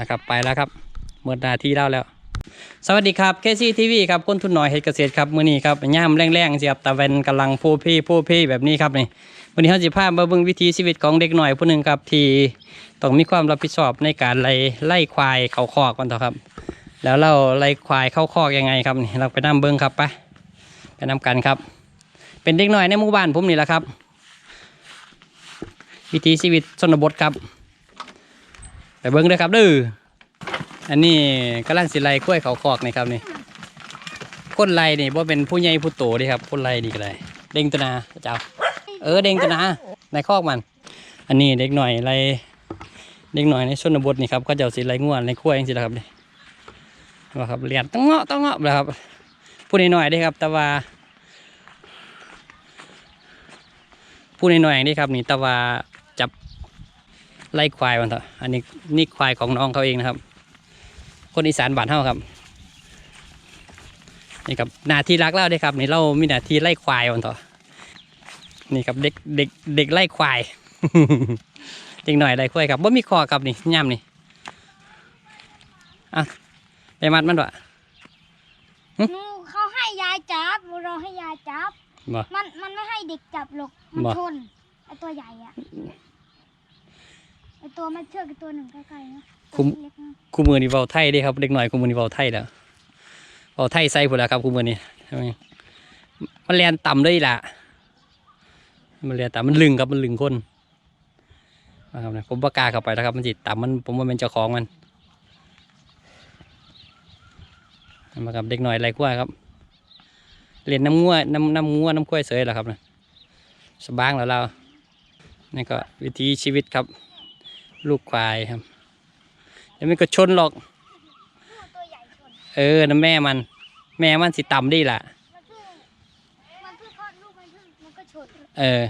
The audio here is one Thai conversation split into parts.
นะครับไปแล้วครับหมดหน้าที่เล่าแล้ว สวัสดีครับเคซี่ทีวีครับคนทุนหน้อยเฮ็ดเกษตรครับมื้อนี้ครับย่ามแรงๆเสียบตะเวนกำลังโพพี่โพพี่แบบนี้ครับนี่วันนี้เราจะพามาเบิ่งวิถีชีวิตของเด็กหน่อยผู้หนึ่งครับที่ต้องมีความรับผิดชอบในการไล่ไล่ควายเข้าคอกก่อนเถอะครับ แล้วเราไล่ควายเข้าคอกยังไงครับนี่เราไปนํเบิ่งครับไปไปนํกันครับ เป็นเด็กหน่อยในหมู่บ้านผมนี่แหละครับ วิถีชีวิตชนบทครับ ไปเบิ้งเลยครับเดื้ออันนี้กำลังสิไล่กล้วยเขาคอกนี่ครับนี่คนไลนี่บ่าเป็นผู้ใหญ่ผู้โตดิครับคนไลนี่ก็ได้เด้งตนาเจ้าเออเด้งตนาในคอกมัน อันนี้เด็กหน่อยไลเด็กหน่อยในชนบทนี่ครับก็จะสิไล่ง่วนไล่กล้วยจังซี่แหละครับนี่ว่าครับเรียนต้องเงาะต้องเงาะเลยครับผู้น้อยๆเด้ครับ แต่ว่าผู้น้อยๆนี่ครับนี่แต่ว่าจับ ไล่ควายมันเถอะอันนี้นี่ควายของน้องเขาเองนะครับ คนอีสานบ้านเฮาครับนี่ครับหน้าที่รักแล้วเด้ครับนี่เรามีหน้าที่ไล่ควายมันเถอะนี่ครับเด็กเด็กเด็กไล่ควายเด็กหน่อยไล่ควายครับว่ามีคอครับนี่ย่ำนี่อะไปมัดมันด้วยหนูเขาให้ยายจับเราให้ยายจับบ่มันมันไม่ให้เด็กจับหรอกมันบ่ชนไอตัวใหญ่อะ ไอตัวมันเชือกไอตัวหนึ่งใกล้ๆนะคุ้มตัวเล็กๆนะคู่มือนี่เบาไทยเด้ครับเด็กหน่อยคู่มือนี่เบาไทยแล้วเบาไทยใส่ผุนแล้วครับคู่มือนี่มันเรียนต่ำเลยล่ะมันเรียนต่ำมันลึงครับมันลึงคนนะครับนะผมประกล้าเข้าไปแล้วครับ มันจิตต่ำมันผมว่าเป็นเจ้าของมันมากับเด็กหน่อยไรกล้วยครับเรียนน้ำงัวน้ำน้ำงัวน้ำกล้วยเสยแล้วครับนะสบางแล้วเรานี่ก็วิถีชีวิตครับ ลูกควายครับแล้วมันก็ชนหรอกตัวใหญ่ชนเออน้ำแม่มัน แม่มันสิต่ำดีล่ะ มันเพิ่งมันเพิ่งคลอดลูกมันเพิ่งมันก็ชนเออ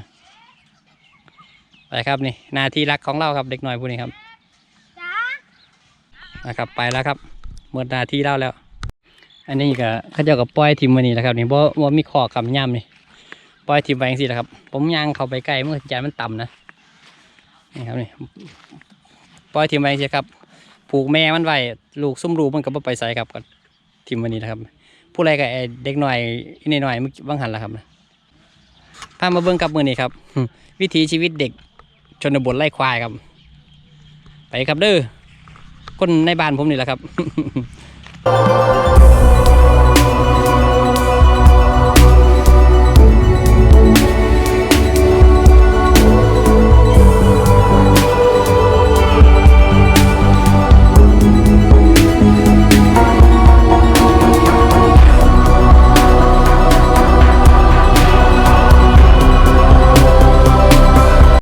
ไปครับนี่หนาทีรักของเราครับเด็กหน่อยผู้นี้ครับจ้านะครับ ไปแล้วครับหมดหนาทีเราแล้ว อันนี้ก็เขาเจ้ากับปล่อยทิมมานี่แหละครับนี่บ่บ่มีขอคำย่ำนี่ปล่อยทิมไปจังซี่แหละครับ ผมย่างเข้าไปใกล้เมื่อใจมันต่ำนะนี่ครับนี่ ปล่อยทิมไปจังซี่ครับ ผูกแม่มันไว้ลูกซุ่มรูมันก็บ่ไปใส่ครับก็ทิมวันนี้นะครับ ผู้ไรกับเด็กหน่อยนี่หน่อยมันบังหันแล้วครับพามาเบิ้งกับมือนี่ครับ วิถีชีวิตเด็กชนบทไล่ควายครับ ไปครับเด้อคนในบ้านผมนี่แหละครับ